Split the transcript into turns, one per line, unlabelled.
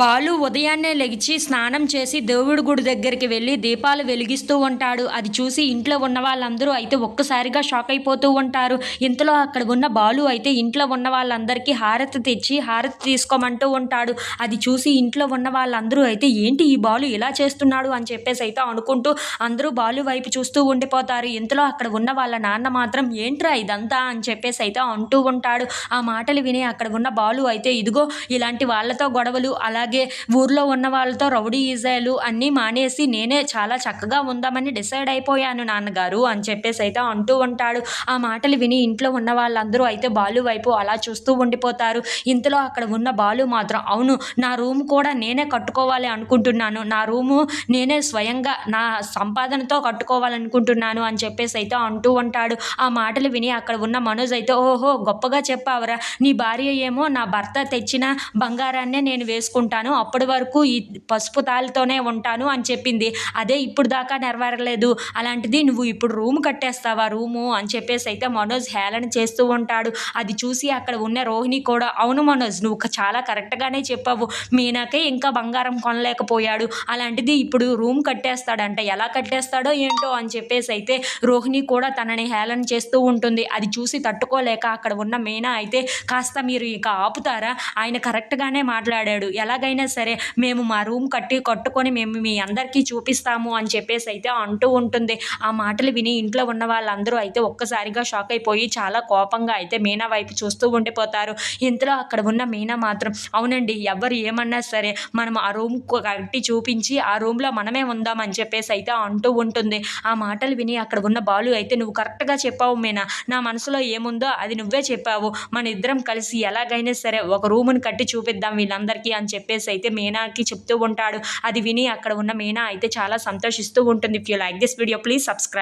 బాలు ఉదయాన్నే లెగిచి స్నానం చేసి దేవుడి గుడి దగ్గరికి వెళ్ళి దీపాలు వెలిగిస్తూ ఉంటాడు. అది చూసి ఇంట్లో ఉన్న వాళ్ళందరూ అయితే ఒక్కసారిగా షాక్ అయిపోతూ ఉంటారు. ఇంతలో అక్కడ ఉన్న బాలు అయితే ఇంట్లో ఉన్న వాళ్ళందరికీ హారతి తెచ్చి హారతి తీసుకోమంటూ ఉంటాడు. అది చూసి ఇంట్లో ఉన్న వాళ్ళందరూ అయితే ఏంటి ఈ బాలు ఇలా చేస్తున్నాడు అని చెప్పేసి అయితే అనుకుంటూ అందరూ బాలు వైపు చూస్తూ ఉండిపోతారు. ఇంతలో అక్కడ ఉన్న వాళ్ళ నాన్న మాత్రం ఏంట్రా ఇదంతా అని చెప్పేసి అయితే అంటూ ఉంటాడు. ఆ మాటలు విని అక్కడ ఉన్న బాలు అయితే ఇదిగో ఇలాంటి వాళ్ళతో గొడవలు అలా అలాగే ఊర్లో ఉన్న వాళ్ళతో రౌడీ ఈజాయిలు అన్నీ మానేసి నేనే చాలా చక్కగా ఉందామని డిసైడ్ అయిపోయాను నాన్నగారు అని చెప్పేసి అయితే అంటూ ఉంటాడు. ఆ మాటలు విని ఇంట్లో ఉన్న వాళ్ళందరూ అయితే బాలు వైపు అలా చూస్తూ ఉండిపోతారు. ఇంతలో అక్కడ ఉన్న బాలు మాత్రం అవును నా రూమ్ కూడా నేనే కట్టుకోవాలి అనుకుంటున్నాను. నా రూము నేనే స్వయంగా నా సంపాదనతో కట్టుకోవాలనుకుంటున్నాను అని చెప్పేసి అయితే అంటూ ఉంటాడు. ఆ మాటలు విని అక్కడ ఉన్న మనోజ్ అయితే ఓహో గొప్పగా చెప్పావరా. నీ భార్య ఏమో నా భర్త తెచ్చిన బంగారాన్నే నేను వేసుకుంటాను. అప్పటి వరకు ఈ పసుపు తాలితోనే ఉంటాను అని చెప్పింది. అదే ఇప్పుడు దాకా నెరవేరలేదు. అలాంటిది నువ్వు ఇప్పుడు రూమ్ కట్టేస్తావా రూము అని చెప్పేసి అయితే మనోజ్ హేళన చేస్తూ ఉంటాడు. అది చూసి అక్కడ ఉన్న రోహిణి కూడా అవును మనోజ్ నువ్వు చాలా కరెక్ట్గానే చెప్పావు. మీనాకే ఇంకా బంగారం కొనలేకపోయాడు. అలాంటిది ఇప్పుడు రూమ్ కట్టేస్తాడంట. ఎలా కట్టేస్తాడో ఏంటో అని చెప్పేసి అయితే రోహిణి కూడా తనని హేళన చేస్తూ ఉంటుంది. అది చూసి తట్టుకోలేక అక్కడ ఉన్న మీనా అయితే కాస్త మీరు ఇక ఆపుతారా? ఆయన కరెక్ట్గానే మాట్లాడాడు. ఎలాగైనా సరే మేము మా రూమ్ కట్టి కట్టుకొని మేము మీ అందరికీ చూపిస్తాము అని చెప్పేసి అయితే అంటూ ఉంటుంది. ఆ మాటలు విని ఇంట్లో ఉన్న వాళ్ళందరూ అయితే ఒక్కసారిగా షాక్ అయిపోయి చాలా కోపంగా అయితే మీనా వైపు చూస్తూ ఉండిపోతారు. ఇంతలో అక్కడ ఉన్న మీనా మాత్రం అవునండి ఎవరు ఏమన్నా సరే మనం ఆ రూమ్ కట్టి చూపించి ఆ రూమ్లో మనమే ఉందామని చెప్పేసి అయితే అంటూ ఉంటుంది. ఆ మాటలు విని అక్కడ ఉన్న బాలు అయితే నువ్వు కరెక్ట్గా చెప్పావు మీనా. నా మనసులో ఏముందో అది నువ్వే చెప్పావు. మన ఇద్దరం కలిసి ఎలాగైనా సరే ఒక రూమును కట్టి చూపిద్దాం వీళ్ళందరికీ అని చెప్పేసి అయితే మీనాకి చెప్తూ ఉంటాడు. అది విని అక్కడ ఉన్న మీనా అయితే చాలా సంతోషిస్తూ ఉంటుంది. If you like this video please subscribe